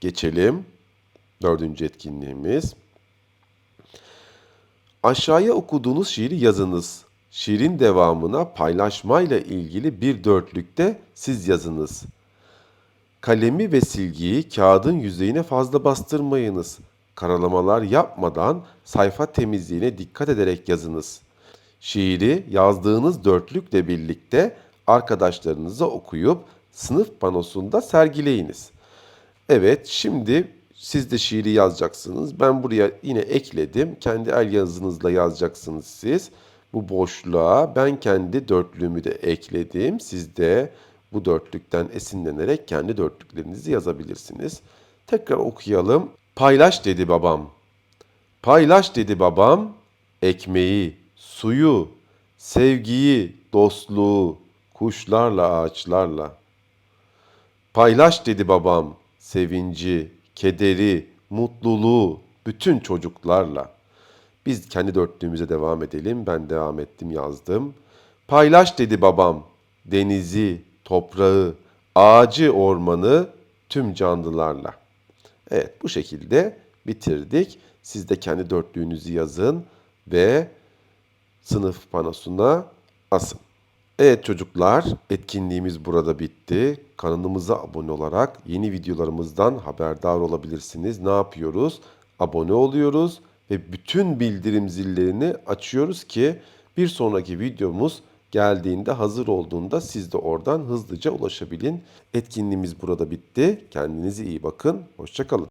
geçelim. Dördüncü etkinliğimiz. Aşağıya okuduğunuz şiiri yazınız. Şiirin devamına paylaşmayla ilgili bir dörtlükte siz yazınız. Kalemi ve silgiyi kağıdın yüzeyine fazla bastırmayınız. Karalamalar yapmadan sayfa temizliğine dikkat ederek yazınız. Şiiri yazdığınız dörtlükle birlikte arkadaşlarınıza okuyup sınıf panosunda sergileyiniz. Evet, şimdi siz de şiiri yazacaksınız. Ben buraya yine ekledim. Kendi el yazınızla yazacaksınız siz. Bu boşluğa ben kendi dörtlüğümü de ekledim. Siz de bu dörtlükten esinlenerek kendi dörtlüklerinizi yazabilirsiniz. Tekrar okuyalım. Paylaş dedi babam. Paylaş dedi babam. Ekmeği, suyu, sevgiyi, dostluğu, kuşlarla, ağaçlarla. Paylaş dedi babam sevinci, kederi, mutluluğu bütün çocuklarla. Biz kendi dörtlüğümüze devam edelim. Ben devam ettim yazdım. Paylaş dedi babam denizi, toprağı, ağacı, ormanı tüm canlılarla. Evet bu şekilde bitirdik. Siz de kendi dörtlüğünüzü yazın ve sınıf panosuna asın. Evet çocuklar, etkinliğimiz burada bitti. Kanalımıza abone olarak yeni videolarımızdan haberdar olabilirsiniz. Ne yapıyoruz? Abone oluyoruz ve bütün bildirim zillerini açıyoruz ki bir sonraki videomuz geldiğinde hazır olduğunda siz de oradan hızlıca ulaşabilin. Etkinliğimiz burada bitti. Kendinize iyi bakın. Hoşçakalın.